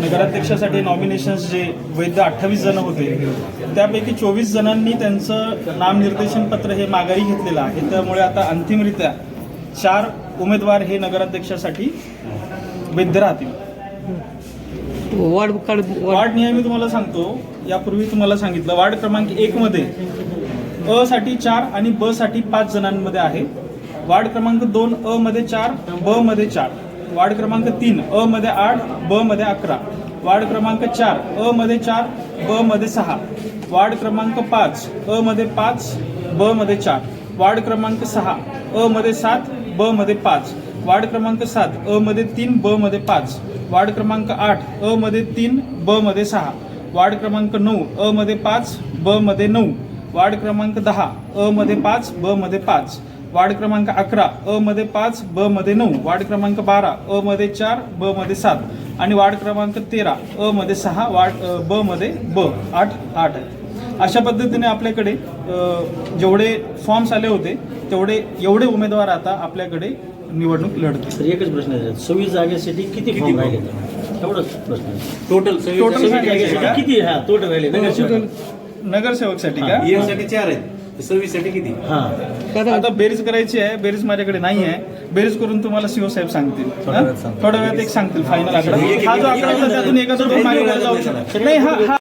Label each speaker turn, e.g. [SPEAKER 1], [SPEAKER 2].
[SPEAKER 1] नगराध्यक्षासाठी nominations जे वैध अठ्ठावीस जण होते त्यापैकी चोवीस जणांनी त्यांचं नामनिर्देशन पत्र हे माघारी घेतलेलं आहे. त्यामुळे आता अंतिमरित्या चार उमेदवार हे नगराध्यक्षासाठी वैध राहतील.
[SPEAKER 2] वार्ड
[SPEAKER 1] वार्ड नियम मी तुम्हाला सांगतो यापूर्वी तुम्हाला सांगितलं वार्ड क्रमांक एक मध्ये अ साठी चार आणि ब साठी पाच जणांमध्ये आहे. वार्ड क्रमांक दोन अ मध्ये चार ब मध्ये चार. वार्ड क्रमांक तीन अ मध्ये आठ ब मध्ये अकरा. वार्ड क्रमांक चार अ मध्ये चार ब मध्ये सहा. वार्ड क्रमांक पाच अ मध्ये पाच ब मध्ये चार. वार्ड क्रमांक सहा अ मध्ये सात ब मध्ये पाच. वार्ड क्रमांक सात अ मध्ये तीन ब मध्ये पाच. वार्ड क्रमांक आठ अ मध्ये तीन ब मध्ये सहा. वार्ड क्रमांक नऊ अ मध्ये पाच ब मध्ये नऊ. वार्ड क्रमांक दहा अ मध्ये पाच ब मध्ये पाच. वार्ड क्रमांक अकरा अ मध्ये पाच ब मध्ये नऊ वार्ड क्रमांक बारा अ मध्ये चार ब मध्ये सात आणि वार्ड क्रमांक तेरा अ मध्ये सहा वार्ड ब मध्ये ब आठ आठ आहे. अशा पद्धतीने आपल्याकडे जेवढे फॉर्म्स आले होते तेवढे एवढे उमेदवार आता आपल्याकडे निवडणूक लढतील.
[SPEAKER 3] तर एकच प्रश्न आहे. सव्वीस जागेसाठी किती फॉर्म राहिले? एवढंच प्रश्न
[SPEAKER 4] टोटल
[SPEAKER 1] जागेसाठी
[SPEAKER 3] किती हा टोटल राहिले? नगरसेवक.
[SPEAKER 1] नगरसेवकसाठी का?
[SPEAKER 4] EM साठी चार आहेत. सव्वीससाठी किती?
[SPEAKER 3] हा.
[SPEAKER 1] आता बेरीज करायची आहे बेरीज माझ्याकडे नाही आहे. बेरीज करून तुम्हाला सीओ साहेब सांगतील? थोड्या वेळात एक सांगतील फायनल आकडा. हा जो आकडा होता त्यातून जाऊ शकतो. नाही हा हा